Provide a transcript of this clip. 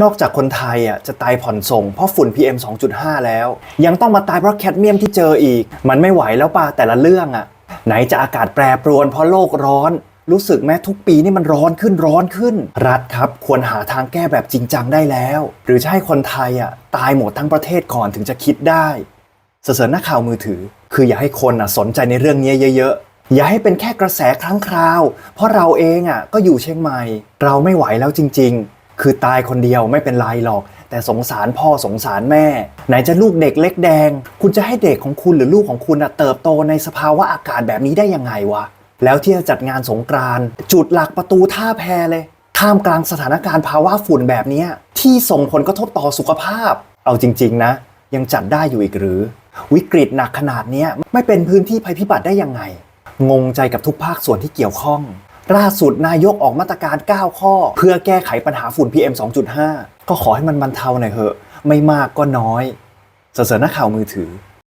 นอกจากคนไทยอะจะตายผ่อนส่งเพราะฝุ่น PM 2.5 แล้ว ยังต้องมาตายเพราะแคดเมียมที่เจออีก มันไม่ไหวแล้วป่ะแต่ละเรื่องอะ ไหนจะอากาศแปรปรวนเพราะโลกร้อน รู้สึกแม้ทุกปีนี่มันร้อนขึ้นร้อนขึ้น รัฐครับควรหาทางแก้แบบจริงจังได้แล้ว หรือจะให้คนไทยอะตายหมดทั้งประเทศก่อนถึงจะคิดได้เสนอหน้าข่าวมือถือ คืออย่าให้คนอะสนใจในเรื่องนี้เยอะๆ อย่าให้เป็นแค่กระแสครั้งคราว เพราะเราเองอะก็อยู่เชียงใหม่ เราไม่ไหวแล้วจริง ๆ คือตายคนเดียวไม่เป็นไรหรอก แต่สงสารพ่อสงสารแม่ ไหนจะลูกเด็กเล็กแดง คุณจะให้เด็กของคุณหรือลูกของคุณอะเติบโตในสภาวะอากาศแบบนี้ได้ยังไงวะแล้วที่จะจัดงานสงกรานต์จุดหลักประตูท่าแพเลยท่ามกลางสถานการณ์ภาวะฝุ่นแบบนี้ที่ส่งผลกระทบต่อสุขภาพ เอาจริง ๆ นะ ยังจัดได้อยู่อีกหรือ วิกฤตหนักขนาดนี้ไม่เป็นพื้นที่ภัยพิบัติได้ยังไง งงใจกับทุกภาคส่วนที่เกี่ยวข้อง ล่าสุดนายกออกมาตรการ 9 ข้อ เพื่อแก้ไขปัญหาฝุ่น PM 2.5 ก็ขอให้มันบรรเทาหน่อยเหอะ ไม่มากก็น้อยเสนอหน้าข่าวมือถือ